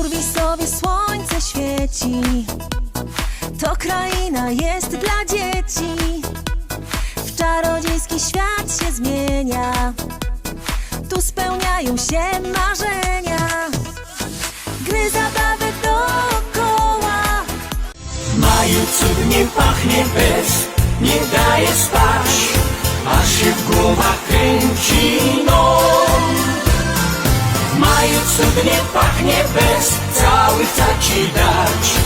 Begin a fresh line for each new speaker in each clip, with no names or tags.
Urwisowie słońce świeci. To kraina jest dla dzieci. W czarodziejski świat się zmienia. Tu spełniają się marzenia. Gry zabawek dookoła
Maju cudnie pachnie bez, nie daje spać, aż się w głowach kręci no. Cudnie pachnie bez, cały chce ci dać.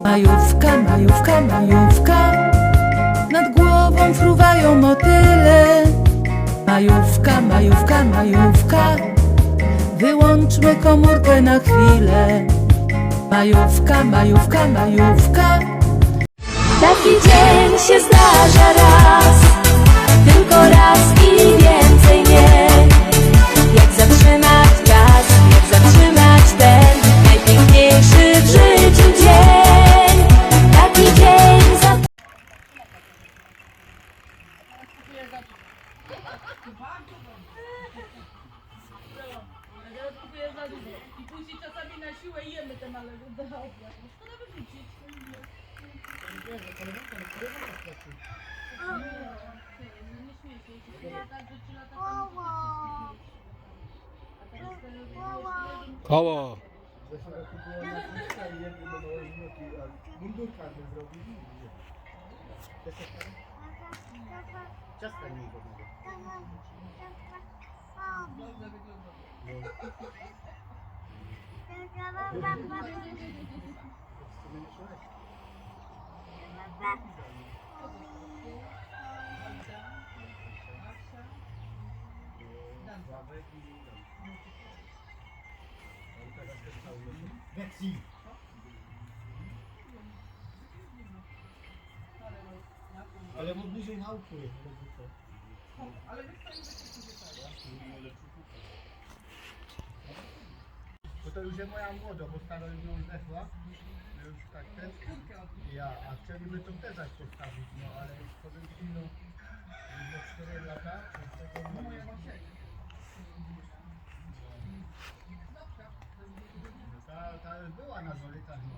Majówka, majówka, majówka. Nad głową fruwają motyle. Majówka, majówka, majówka. Wyłączmy komórkę na chwilę. Majówka, majówka, majówka.
Taki dzień się zdarza raz. Tylko raz i więcej nie Najpiękniejszy w życiu dzień Taki dzień za
I później czasami na siłę jemy te małe wyrzucić. Nie śmiej się. Tak, że trzy lata temu A teraz te-
Koło.
Ale mu bliżej na uchu jest. Bo to już jest moja młoda, bo stara już ją zdechła. No Już tak też. Ja, a chcieliby to też zaś postawić, no ale powiem ci, no, już 4 lata, tego no, moja ta, ta była na zorytach, no.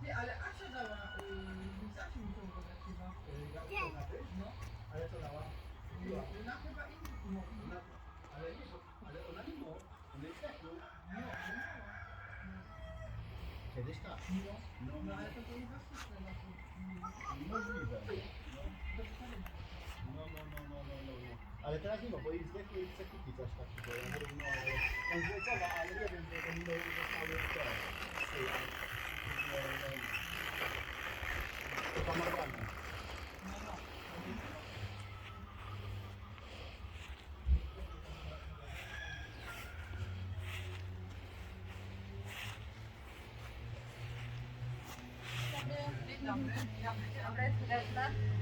Ty, ale Asia dała, yy, Zasi mi to ubrać chyba.
Y, ja to na? No. Ale co dała? Była.
Na chyba inny. No,
Ona, ale nie, ale ona nie ma. Ona jest tak, no. Kiedyś tak. No, no,
no ale to było tym.
Możliwe. No, no, no, no, no, no, no. Ale teraz nie ma, bo jej zdechły i chce kupić coś takiego. Ja mówię, no, ale on zlekowa, ale nie wiem, bo to minęło zostały te. ty, a- no, no. To pamarowane. Jestem na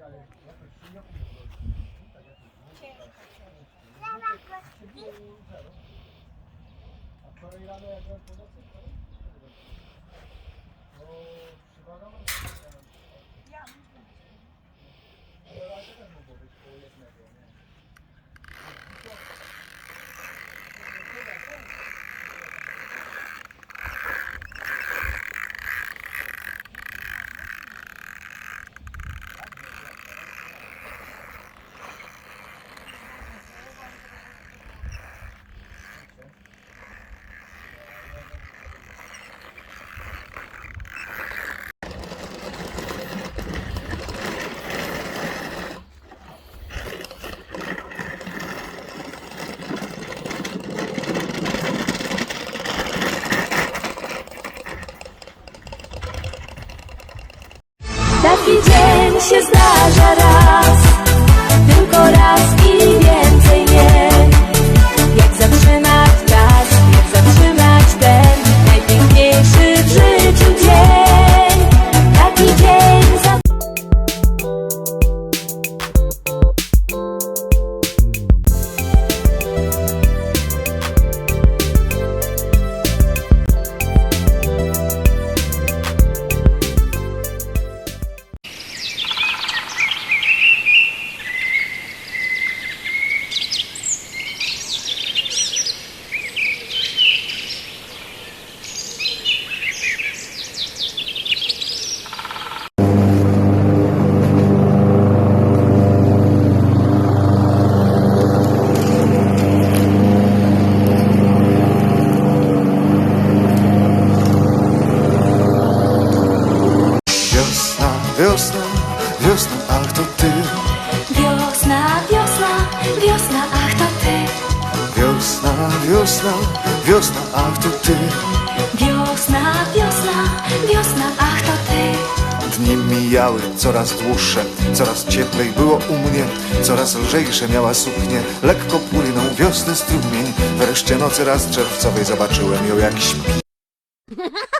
Yeah. Wiosna, wiosna, ach to ty.
Wiosna, wiosna, wiosna, ach to ty.
Dni mijały coraz dłuższe, coraz cieplej było u mnie Coraz lżejsze miała suknie, lekko płynął wiosny strumień. Wreszcie nocy raz czerwcowej zobaczyłem ją jak śpi